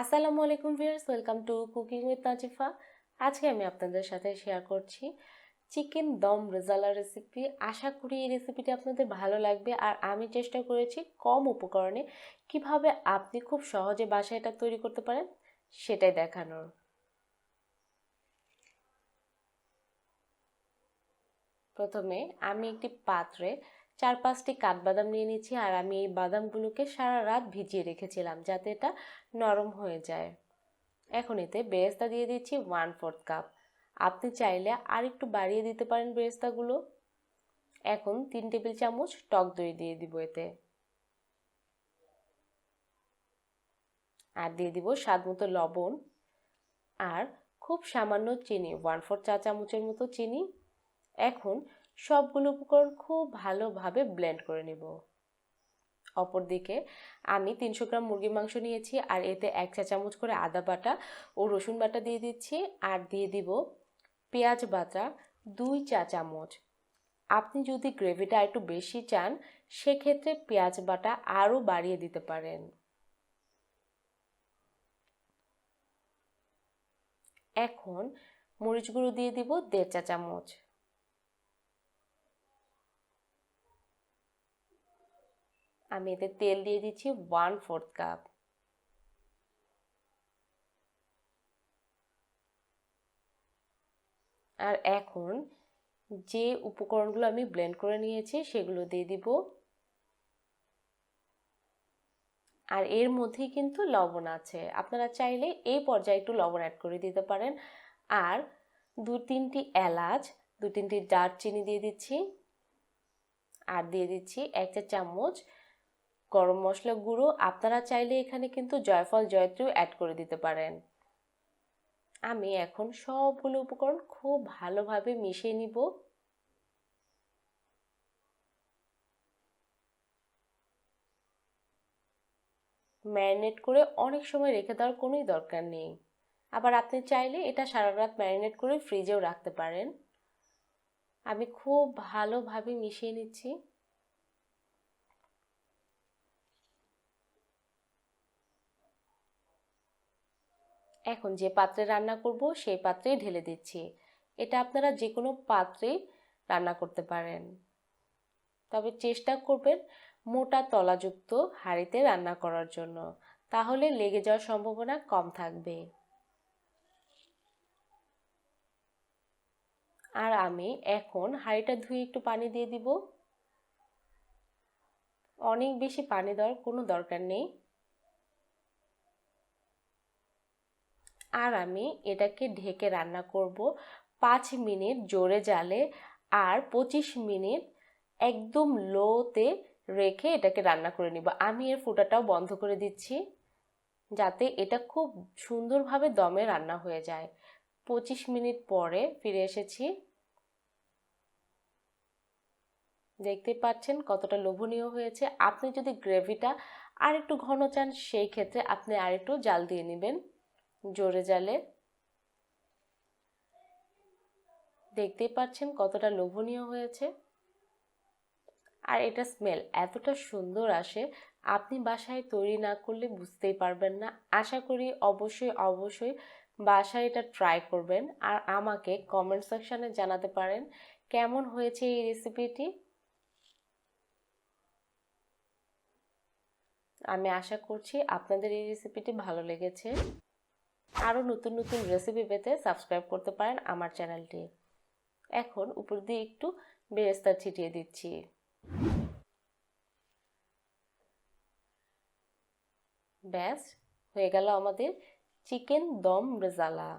আসসালামু আলাইকুম viewers, welcome to cooking with Nazifa. আজকে আমি আপনাদের সাথে শেয়ার করছি চিকেন দম রেজালা রেসিপি আশা করি এই রেসিপিটি আপনাদের ভালো লাগবে আর আমি চেষ্টা করেছি কম উপকরণে। কীভাবে আপনি খুব সহজে বাসায় এটা তৈরি করতে পারেন, সেটাই দেখানোর। প্রথমে আমি একটি পাত্রে চার পাঁচটি কাঠবাদাম নিয়ে নিচ্ছি আর আমি এই বাদামগুলোকে সারা রাত ভিজিয়ে রেখেছিলাম যাতে এটা নরম হয়ে যায়। এখন এতে বেরেস্তা দিয়ে দিচ্ছি ওয়ান ফোর্থ কাপ আপনি চাইলে আর একটু বাড়িয়ে দিতে পারেন বেরেস্তাগুলো। এখন তিন টেবিল চামচ টক দই দিয়ে দিব এতে। আর দিয়ে দিব স্বাদ মতো লবণ আর খুব সামান্য চিনি ওয়ান ফোর চা চামচের মতো চিনি। এখন সবগুলো উপকরণ খুব ভালোভাবে ব্লেন্ড করে নেব। অপরদিকে আমি তিনশো গ্রাম মুরগির মাংস নিয়েছি আর এতে এক চা চামচ করে আদা বাটা ও রসুন বাটা দিয়ে দিচ্ছি আর দিয়ে দিব পেঁয়াজ বাটা দুই চা চামচ। আপনি যদি গ্রেভিটা একটু বেশি চান, সেক্ষেত্রে পেঁয়াজ বাটা আরও বাড়িয়ে দিতে পারেন। এখন মরিচ গুঁড়ো দিয়ে দিব দেড় চা চামচ। আমি এতে তেল দিয়ে দিচ্ছি ওয়ান ফোর্থ কাপ আর এখন যে উপকরণগুলো আমি ব্লেন্ড করে নিয়েছি সেগুলো দিয়ে দিব। আর এর মধ্যেই কিন্তু লবণ আছে। আপনারা চাইলে এই পর্যায়ে একটু লবণ অ্যাড করে দিতে পারেন। আর দু তিনটি এলাচ, দু তিনটি দারচিনি দিয়ে দিচ্ছি। আর দিয়ে দিচ্ছি এক চা চামচ গরম মশলা গুঁড়ো আপনারা চাইলে এখানে কিন্তু জয়ফল, জয়ত্রীও অ্যাড করে দিতে পারেন। আমি এখন সবগুলো উপকরণ খুব ভালোভাবে মিশিয়ে নিব। ম্যারিনেট করে অনেক সময় রেখে দেওয়ার কোনোই দরকার নেই। আবার আপনি চাইলে এটা সারা রাত ম্যারিনেট করে ফ্রিজেও রাখতে পারেন। আমি খুব ভালোভাবে মিশিয়ে নিচ্ছি। এখন যে পাত্রে রান্না করব, সেই পাত্রেই ঢেলে দিচ্ছি। এটা আপনারা যে কোনো পাত্রেই রান্না করতে পারেন। তবে চেষ্টা করবেন মোটা তলাযুক্ত হাঁড়িতে রান্না করার জন্য। তাহলে লেগে যাওয়ার সম্ভাবনা কম থাকবে। আর আমি এখন হাঁড়িটা ধুয়ে একটু পানি দিয়ে দিব। অনেক বেশি পানি দেওয়ার কোনো দরকার নেই। আর আমি এটাকে ঢেকে রান্না করব পাঁচ মিনিট জোরে জালে আর পঁচিশ মিনিট একদম লোতে রেখে এটাকে রান্না করে নিব। আমি এর ফুটাটাও বন্ধ করে দিচ্ছি যাতে এটা খুব সুন্দরভাবে দমে রান্না হয়ে যায়। পঁচিশ মিনিট পরে ফিরে এসেছি। দেখতে পাচ্ছেন কতটা লোভনীয় হয়েছে। আপনি যদি গ্রেভিটা আর একটু ঘন চান, সেই ক্ষেত্রে আপনি আর একটু জাল দিয়ে নেবেন। জোরে জালে। দেখতেই পাচ্ছেন কতটা লোভনীয় হয়েছে। আর এটা স্মেল এতটা সুন্দর আসে, আপনি বাসায় তৈরি না করলে বুঝতেই পারবেন না। আশা করি অবশ্যই অবশ্যই বাসায় এটা ট্রাই করবেন। আর আমাকে কমেন্ট সেকশানে জানাতে পারেন কেমন হয়েছে এই রেসিপিটি আমি আশা করছি আপনাদের এই রেসিপিটি ভালো লেগেছে। আরও নতুন নতুন রেসিপি পেতে সাবস্ক্রাইব করতে পারেন আমার চ্যানেলটি এখন উপর দিয়ে একটু বেরেস্তা ছিটিয়ে দিচ্ছি। ব্যাস, হয়ে গেল আমাদের চিকেন দম রেজালা